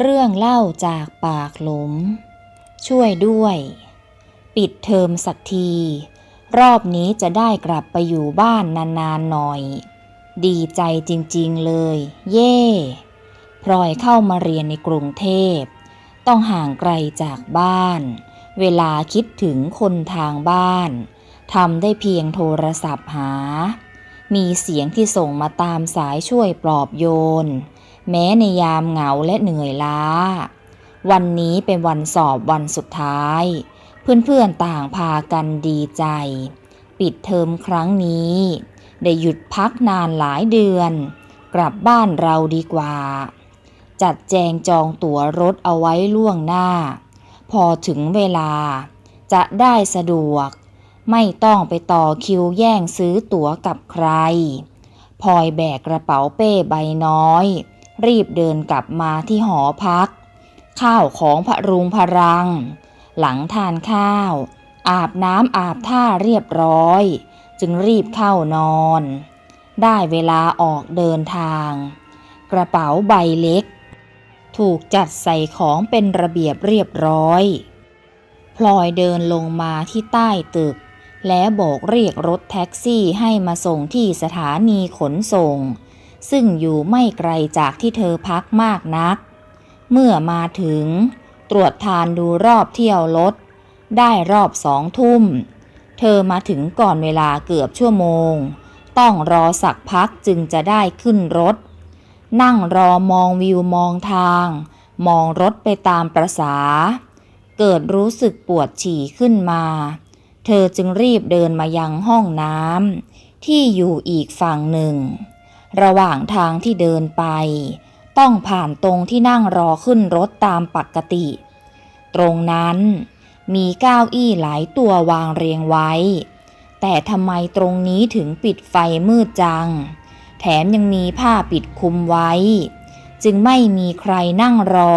เรื่องเล่าจากปากหลุม ช่วยด้วย ปิดเทอมสักที รอบนี้จะได้กลับไปอยู่บ้านนานๆหน่อย ดีใจจริงๆเลย เย่พลอยเข้ามาเรียนในกรุงเทพ ต้องห่างไกลจากบ้าน เวลาคิดถึงคนทางบ้านทำได้เพียงโทรศัพท์หา มีเสียงที่ส่งมาตามสายช่วยปลอบโยน แม้ในยามเหงาและเหนื่อยล้า วันนี้เป็นวันสอบวันสุดท้าย เพื่อนๆต่างพากันดีใจ ปิดเทอมครั้งนี้ ได้หยุดพักนานหลายเดือน กลับบ้านเราดีกว่า จัดแจงจองตั๋วรถเอาไว้ล่วงหน้า พอถึงเวลา จะได้สะดวก ไม่ต้องไปต่อคิวแย่งซื้อตั๋วกับใครพลอยแบกกระเป๋าเป้ใบน้อย รีบเดินกลับมาที่หอพัก ข้าวของพรุงพรัง หลังทานข้าว อาบน้ำอาบท่าเรียบร้อย จึงรีบเข้านอน ได้เวลาออกเดินทาง กระเป๋าใบเล็ก ถูกจัดใส่ของเป็นระเบียบเรียบร้อยพลอยเดินลงมาที่ใต้ตึก และโบกเรียกรถแท็กซี่ให้มาส่งที่สถานีขนส่ง ซึ่งอยู่ไม่ไกลจากที่เธอพักมากนัก เมื่อมาถึง ตรวจทานดูรอบเที่ยวรถ ได้รอบสองทุ่ม เธอมาถึงก่อนเวลาเกือบชั่วโมง ต้องรอสักพักจึงจะได้ขึ้นรถ นั่งรอมองวิวมองทาง มองรถไปตามประษา เกิดรู้สึกปวดฉี่ขึ้นมา เธอจึงรีบเดินมายังห้องน้ำที่อยู่อีกฝั่งหนึ่ง ระหว่างทางที่เดินไป ต้องผ่านตรงที่นั่งรอขึ้นรถตามปกติ ตรงนั้นมีเก้าอี้หลายตัววางเรียงไว้ แต่ทำไมตรงนี้ถึงปิดไฟมืดจัง แถมยังมีผ้าปิดคุมไว้ จึงไม่มีใครนั่งรอ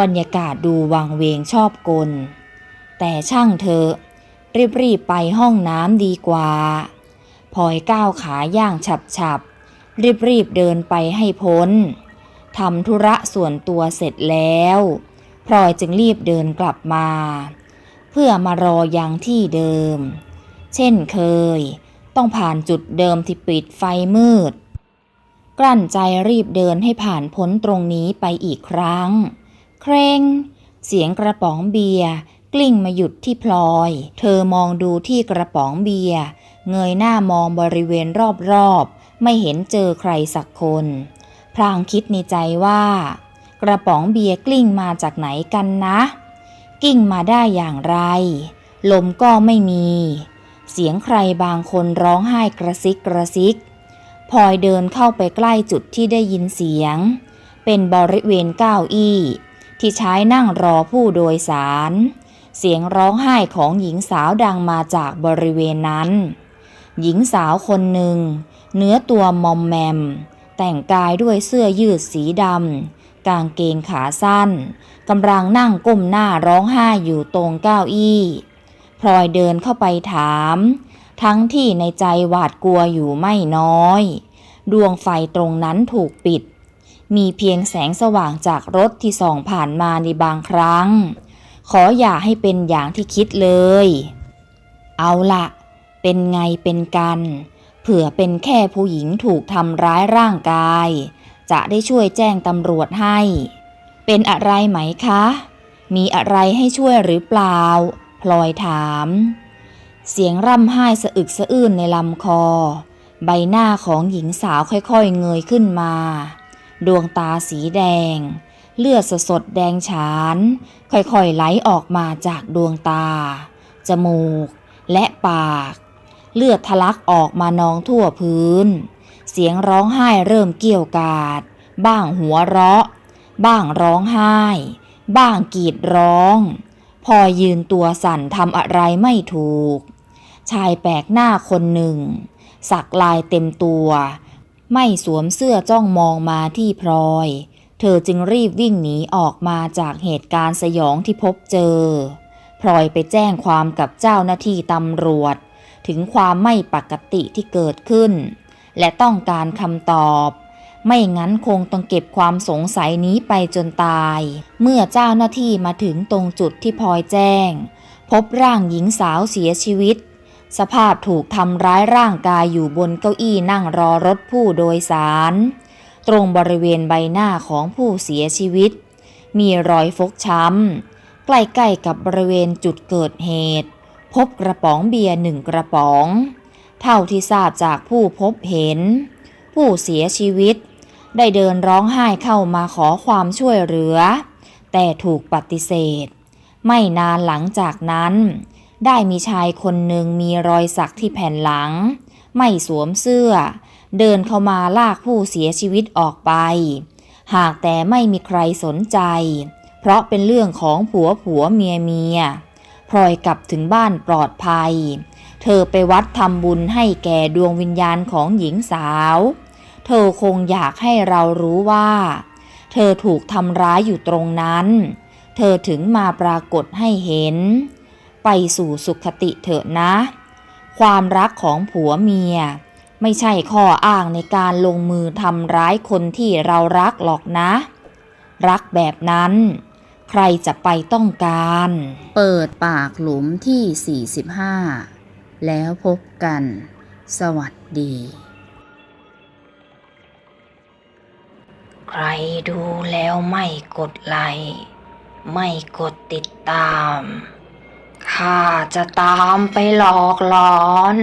บรรยากาศดูวังเวงชอบกล แต่ช่างเธอะรีบๆไปห้องน้ำดีกว่าพลอยก้าวขาย่างฉับ รีบๆเดินไปให้พ้นทำธุระส่วนตัวเสร็จแล้วพลอยจึงรีบเดินกลับมา เพื่อมารอยังที่เดิม เช่นเคย ต้องผ่านจุดเดิมที่ปิดไฟมืด กลั้นใจรีบเดินให้ผ่านพ้นตรงนี้ไปอีกครั้ง เคร่ง เสียงกระป๋องเบียร์กลิ้งมาหยุดที่พลอย เธอมองดูที่กระป๋องเบียร์เงยหน้ามองบริเวณรอบๆ ไม่เห็นเจอใครสักคนพลางคิดในใจว่า กระป๋องเบียร์กลิ้งมาจากไหนกันนะ กิ้งมาได้อย่างไร ลมก็ไม่มี เสียงใครบางคนร้องไห้กระซิกกระซิกพลอยเดินเข้าไปใกล้จุดที่ได้ยินเสียง เป็นบริเวณเก้าอี้ ที่ใช้นั่งรอผู้โดยสาร เสียงร้องไห้ของหญิงสาวดังมาจากบริเวณนั้น หญิงสาวคนหนึ่ง เนื้อตัวมอมแมม แต่งกายด้วยเสื้อยืดสีดำกางเกงขาสั้นกำลังนั่งก้มหน้าร้องไห้อยู่ตรงเก้าอี้พลอยเดินเข้าไปถาม ทั้งที่ในใจหวาดกลัวอยู่ไม่น้อย ดวงไฟตรงนั้นถูกปิด มีเพียงแสงสว่างจากรถที่ส่องผ่านมาในบางครั้ง ขออย่าให้เป็นอย่างที่คิดเลย เอาละเป็นไงเป็นกัน ผื่อเป็นแค่ผู้หญิงถูกทำร้ายร่างกาย จะได้ช่วยแจ้งตำรวจให้ เป็นอะไรไหมคะ มีอะไรให้ช่วยหรือเปล่า พลอยถาม เสียงร่ำไห้สะอึกสะอื้นในลำคอ ใบหน้าของหญิงสาวค่อยๆเงยขึ้นมา ดวงตาสีแดง เลือดสดแดงฉาน ค่อยๆไหลออกมาจากดวงตา จมูก และปาก เลือดทะลักออกมานองทั่วพื้น เสียงร้องไห้เริ่มเกี่ยวกาด บ้างหัวเราะ บ้างร้องไห้ บ้างกรีดร้อง พอยืนตัวสั่นทำอะไรไม่ถูก ชายแปลกหน้าคนหนึ่ง สักลายเต็มตัว ไม่สวมเสื้อจ้องมองมาที่พลอย เธอจึงรีบวิ่งหนีออกมาจากเหตุการณ์สยองที่พบเจอพลอยไปแจ้งความกับเจ้าหน้าที่ตำรวจ ถึงความไม่ปกติที่เกิดขึ้น และต้องการคำตอบ ไม่งั้นคงต้องเก็บความสงสัยนี้ไปจนตาย เมื่อเจ้าหน้าที่มาถึงตรงจุดที่พลอยแจ้ง พบร่างหญิงสาวเสียชีวิต สภาพถูกทำร้ายร่างกายอยู่บนเก้าอี้นั่งรอรถผู้โดยสาร ตรงบริเวณใบหน้าของผู้เสียชีวิต มีรอยฟกช้ำใกล้ๆกับบริเวณจุดเกิดเหตุ พบกระป๋องเบียร์หนึ่งกระป๋อง เท่าที่ทราบจากผู้พบเห็น ผู้เสียชีวิต ได้เดินร้องไห้เข้ามาขอความช่วยเหลือ แต่ถูกปฏิเสธ ไม่นานหลังจากนั้น ได้มีชายคนหนึ่งมีรอยสักที่แผ่นหลัง ไม่สวมเสื้อ เดินเข้ามาลากผู้เสียชีวิตออกไป หากแต่ไม่มีใครสนใจ เพราะเป็นเรื่องของผัวผัวเมียเมีย พลอยกลับถึงบ้านปลอดภัย เธอไปวัดทำบุญให้แก่ดวงวิญญาณของหญิงสาว เธอคงอยากให้เรารู้ว่า เธอถูกทำร้ายอยู่ตรงนั้น เธอถึงมาปรากฏให้เห็น ไปสู่สุขติเถอะนะ ความรักของผัวเมีย ไม่ใช่ข้ออ้างในการลงมือทำร้ายคนที่เรารักหรอกนะ รักแบบนั้น ใครจะไปต้องการ เปิดปากหลุมที่ 45 แล้วพบกัน สวัสดี ใครดูแล้วไม่กดไลค์ไม่กดติดตาม ข้าจะตามไปหลอกหลอน